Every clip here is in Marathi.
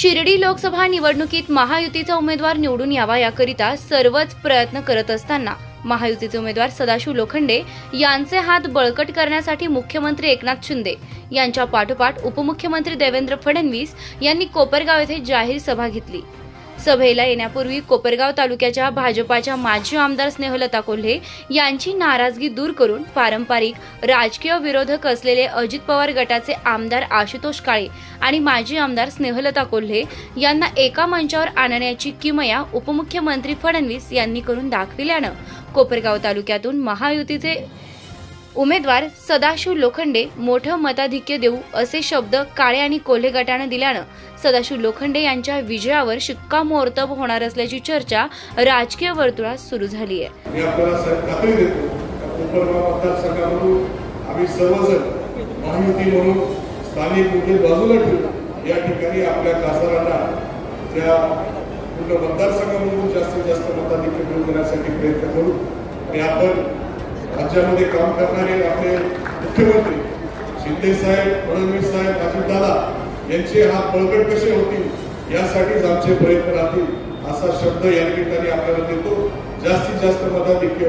शिर्डी लोकसभा निवडणुकीत महायुतीचा उमेदवार निवडून यावा याकरिता सर्वच प्रयत्न करत असताना महायुतीचे उमेदवार सदाशिव लोखंडे यांचे हात बळकट करण्यासाठी मुख्यमंत्री एकनाथ शिंदे यांच्या पाठोपाठ उपमुख्यमंत्री देवेंद्र फडणवीस यांनी कोपरगाव येथे जाहीर सभा घेतली. सभेला येण्यापूर्वी कोपरगाव तालुक्याच्या भाजपाच्या माजी आमदार स्नेहलता कोल्हे यांची नाराजगी दूर करून पारंपरिक राजकीय विरोधक असलेले अजित पवार गटाचे आमदार आशुतोष काळे आणि माजी आमदार स्नेहलता कोल्हे यांना एका मंचावर आणण्याची किमया उपमुख्यमंत्री फडणवीस यांनी करून दाखविल्यानं कोपरगाव तालुक्यातून महायुतीचे उमेदवार सदाशिव लोखंडे मोठं मताधिक्य देऊ असे शब्द काळे आणि कोल्हे गटानं दिल्यानं सदाशिव लोखंडे यांच्या विजयावर शिक्कामोर्तब होणार असल्याची चर्चा राजकीय वर्तुळात सुरू झाली आहे. आम्ही सर्वजण महायुती म्हणून स्थानिक मुद्दे बाजूला ठेवून या ठिकाणी आपल्या खासदारांना त्या पूर्ण मतदारसंघामधून जास्तीत जास्त मताधिक्य मिळवून देण्यासाठी प्रयत्न करू. आणि आपण राज्यामध्ये काम करणारे आपले मुख्यमंत्री शिंदे साहेब फडणवीस साहेब अजितदादा यांचे हा बळकट कसे होतील यासाठीच आमचे प्रयत्न राहतील असा शब्द या निमित्ताने आपल्याला देतो. जास्तीत जास्त मताधिक्य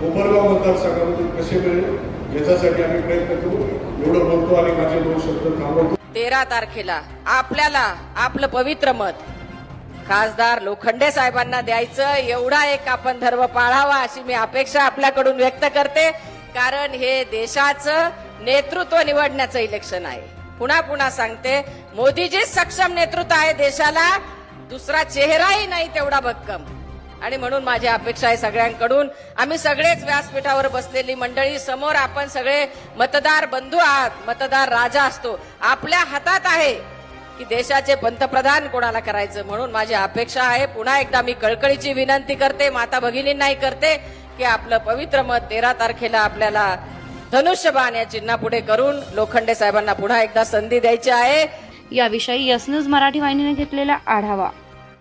कोपरगाव मतदारसंघामधून कसे मिळेल याच्यासाठी आम्ही प्रयत्न करू. एवढं बोलतो आणि माझे दोन शब्द थांबवतो. तेरा तारखेला आपल्याला आपलं पवित्र मत खासदार लोखंडे साहेबांना द्यायचं. एवढा एक आपण धर्म पाळावा अशी मी अपेक्षा आपल्याकडून व्यक्त करते. कारण हे देशाचं नेतृत्व निवडण्याचं इलेक्शन आहे. पुन्हा पुन्हा सांगते मोदीजीच सक्षम नेतृत्व आहे देशाला. दुसरा चेहराही नाही तेवढा भक्कम. आणि म्हणून माझी अपेक्षा आहे सगळ्यांकडून. आम्ही सगळेच व्यासपीठावर बसलेली मंडळी समोर आपण सगळे मतदार बंधू आहात. मतदार राजा असतो. आपल्या हातात आहे. की देशाचे पंतप्रधान कोणाला करायचं म्हणून माझी अपेक्षा आहे. पुन्हा एकदा मी कळकळीची विनंती करते माता भगिनींनाही करते की आपलं पवित्र मत तेरा तारखेला आपल्याला धनुष्यबाण या चिन्हा पुढे करून लोखंडे साहेबांना पुन्हा एकदा संधी द्यायची आहे. याविषयी यस न्यूज मराठी वाहिनीने घेतलेला आढावा.